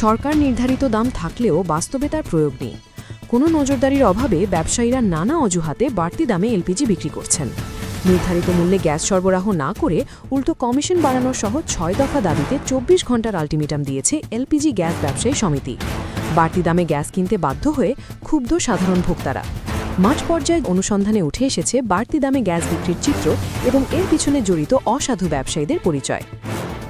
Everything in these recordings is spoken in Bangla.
সরকার নির্ধারিত দাম থাকলেও বাস্তবে তার প্রয়োগ নেই। কোনো নজরদারির অভাবে ব্যবসায়ীরা নানা অজুহাতে বাড়তি দামে এলপিজি বিক্রি করছেন। নির্ধারিত মূল্যে গ্যাস সরবরাহ না করে উল্টো কমিশন বাড়ানোর সহ ছয় দফা দাবিতে চব্বিশ ঘণ্টার আলটিমেটাম দিয়েছে এলপিজি গ্যাস ব্যবসায়ী সমিতি। বাড়তি দামে গ্যাস কিনতে বাধ্য হয়ে ক্ষুব্ধ সাধারণ ভোক্তারা। মাঠ পর্যায়ে অনুসন্ধানে উঠে এসেছে বাড়তি দামে গ্যাস বিক্রির চিত্র এবং এর পিছনে জড়িত অসাধু ব্যবসায়ীদের পরিচয়।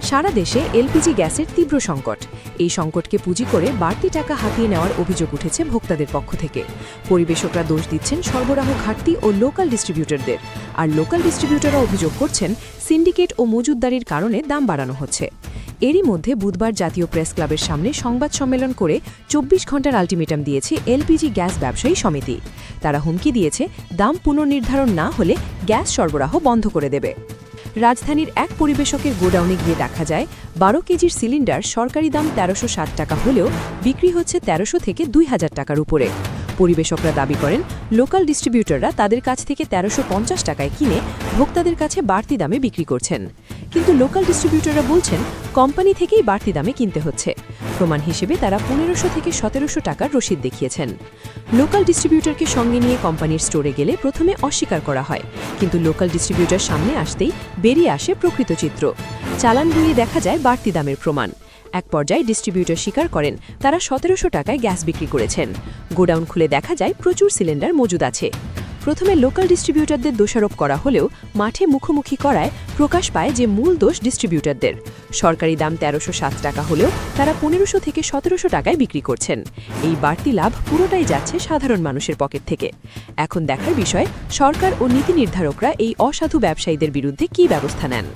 সারা দেশে এলপিজি গ্যাসের তীব্র সংকট। এই সংকটকে পুঁজি করে বাড়তি টাকা হাতিয়ে নেওয়ার অভিযোগ উঠেছে ভোক্তাদের পক্ষ থেকে। পরিবেশকরা দোষ দিচ্ছেন সরবরাহ ঘাটতি ও লোকাল ডিস্ট্রিবিউটরদের। আর লোকাল ডিস্ট্রিবিউটররা অভিযোগ করছেন, সিন্ডিকেট ও মজুদদারির কারণে দাম বাড়ানো হচ্ছে। এরই মধ্যে বুধবার জাতীয় প্রেস ক্লাবের সামনে সংবাদ সম্মেলন করে চব্বিশ ঘণ্টার আলটিমেটাম দিয়েছে এলপিজি গ্যাস ব্যবসায়ী সমিতি। তারা হুমকি দিয়েছে, দাম পুনর্নির্ধারণ না হলে গ্যাস সরবরাহ বন্ধ করে দেবে। রাজধানীর এক পরিবেশকের গোডাউনে গিয়ে দেখা যায়, বারো কেজির সিলিন্ডার সরকারি দাম তেরোশো টাকা হলেও বিক্রি হচ্ছে তেরোশো থেকে দুই হাজার টাকার উপরে। পরিবেশকরা দাবি করেন, লোকাল ডিস্ট্রিবিউটররা তাদের কাছ থেকে তেরোশো টাকায় কিনে ভোক্তাদের কাছে বাড়তি দামে বিক্রি করছেন। কিন্তু লোকাল ডিস্ট্রিবিউটররা বলছেন কোম্পানি থেকেই বাড়তি দামে কিনতে হচ্ছে। প্রমাণ হিসেবে তারা পনেরোশো থেকে সতেরোশো টাকার রসিদ দেখিয়েছেন। লোকাল ডিস্ট্রিবিউটরকে সঙ্গে নিয়ে কোম্পানির স্টোরে গেলে প্রথমে অস্বীকার করা হয়, কিন্তু লোকাল ডিস্ট্রিবিউটর সামনে আসতেই বেরিয়ে আসে প্রকৃত চিত্র। চালান বইয়ে দেখা যায় বাড়তি দামের প্রমাণ। এক পর্যায়ে ডিস্ট্রিবিউটর স্বীকার করেন, তারা সতেরোশো টাকায় গ্যাস বিক্রি করেছেন। গোডাউন খুলে দেখা যায় প্রচুর সিলিন্ডার মজুদ আছে। প্রথমে লোকাল ডিস্ট্রিবিউটরদের দোষারোপ করা হলেও মাঠে মুখোমুখি করায় প্রকাশ পায় যে মূল দোষ ডিস্ট্রিবিউটরদের। সরকারি দাম তেরোশো সাত টাকা হলেও তারা পনেরোশো থেকে সতেরোশো টাকায় বিক্রি করছেন। এই বাড়তি লাভ পুরোটাই যাচ্ছে সাধারণ মানুষের পকেট থেকে। এখন দেখার বিষয়, সরকার ও নীতি নির্ধারকরা এই অসাধু ব্যবসায়ীদের বিরুদ্ধে কি ব্যবস্থা নেন?